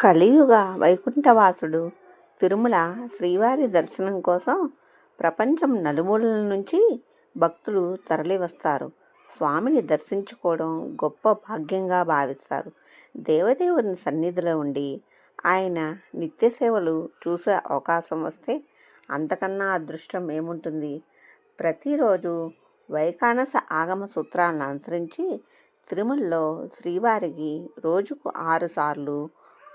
కలియుగ వైకుంఠవాసుడు తిరుమల శ్రీవారి దర్శనం కోసం ప్రపంచం నలుమూలల నుంచి భక్తులు తరలివస్తారు. స్వామిని దర్శించుకోవడం గొప్ప భాగ్యంగా భావిస్తారు. దేవదేవుని సన్నిధిలో ఉండి ఆయన నిత్య సేవలు చూసే అవకాశం వస్తే అంతకన్నా అదృష్టం ఏముంటుంది? ప్రతిరోజు వైకానస ఆగమ సూత్రాలను అనుసరించి తిరుమలలో శ్రీవారికి రోజుకు ఆరుసార్లు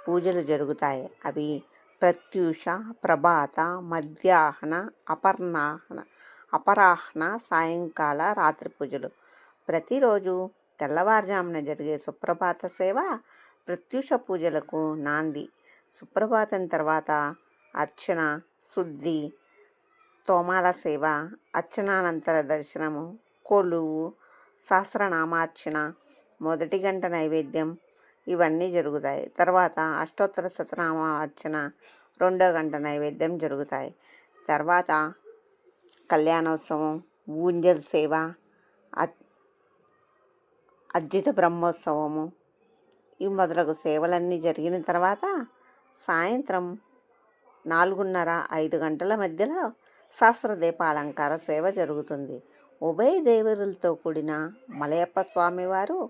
పూజలు జరుగుతాయి. అవి ప్రత్యూష ప్రభాత మధ్యాహ్న అపర్ణాహన అపరాహ్న సాయంకాల రాత్రి పూజలు. ప్రతిరోజు తెల్లవారుజామున జరిగే సుప్రభాత సేవ ప్రత్యూష పూజలకు నాంది. సుప్రభాతం తర్వాత అర్చన శుద్ధి తోమాల సేవ అర్చనానంతర దర్శనము కొలువు సహస్రనామార్చన మొదటి గంట నైవేద్యం ఇవన్నీ జరుగుతాయి. తర్వాత అష్టోత్తర శతనామ అర్చన రెండో గంట నైవేద్యం జరుగుతాయి. తర్వాత కళ్యాణోత్సవం ఊంజల్ సేవ అ- బ్రహ్మోత్సవము ఈ మొదలగు సేవలన్నీ జరిగిన తర్వాత సాయంత్రం నాలుగున్నర ఐదు గంటల మధ్యలో సహస్రదీపాలంకార సేవ జరుగుతుంది. ఉభయ దేవరులతో కూడిన మలయప్ప స్వామివారు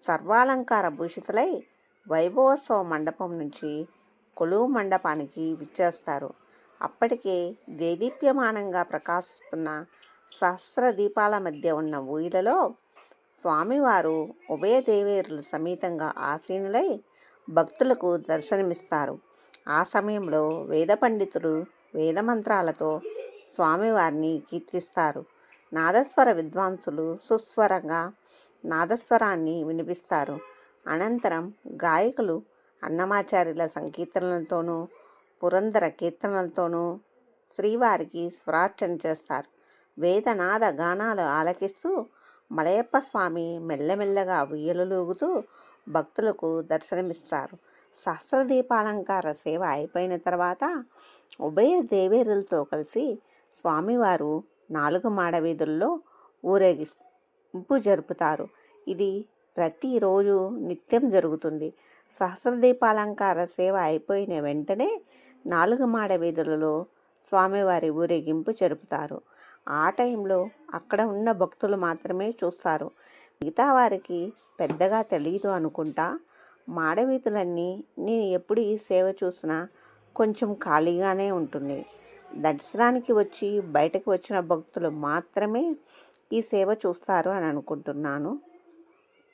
సర్వాలంకార భూషితులై వైభవోత్సవ మండపం నుంచి కొలువు మండపానికి విచ్చేస్తారు. అప్పటికే దేదీప్యమానంగా ప్రకాశిస్తున్న సహస్ర దీపాల మధ్య ఉన్న ఊయిలలో స్వామివారు ఉభయ దేవేరులు సమేతంగా ఆసీనులై భక్తులకు దర్శనమిస్తారు. ఆ సమయంలో వేద పండితులు వేదమంత్రాలతో స్వామివారిని కీర్తిస్తారు. నాదస్వర విద్వాంసులు సుస్వరంగా నాదస్వరాన్ని వినిపిస్తారు. అనంతరం గాయకులు అన్నమాచార్యుల సంకీర్తనలతోనూ పురందర కీర్తనలతోనూ శ్రీవారికి స్వరార్చన చేస్తారు. వేదనాద గానాలు ఆలకిస్తూ మలయప్ప స్వామి మెల్లమెల్లగా ఉయ్యలలూగుతూ భక్తులకు దర్శనమిస్తారు. సహస్రదీపాలంకార సేవ అయిపోయిన తర్వాత ఉభయ దేవేరులతో కలిసి స్వామివారు నాలుగు మాడ వీధుల్లో ఊరేగింపు జరుపుతారు. ఇది ప్రతిరోజు నిత్యం జరుగుతుంది. సహస్రదీపాలంకార సేవ అయిపోయిన వెంటనే నాలుగు మాడ వీధులలో స్వామివారి ఊరేగింపు జరుపుతారు. ఆ టైంలో అక్కడ ఉన్న భక్తులు మాత్రమే చూస్తారు. మిగతా వారికి పెద్దగా తెలియదు అనుకుంటా. మాడవీధులన్నీ నేను ఎప్పుడు ఈ సేవ చూసినా కొంచెం ఖాళీగానే ఉంటుంది. దర్శనానికి వచ్చి బయటకు వచ్చిన భక్తులు మాత్రమే ఈ సేవ చూస్తారు అని అనుకుంటున్నాను.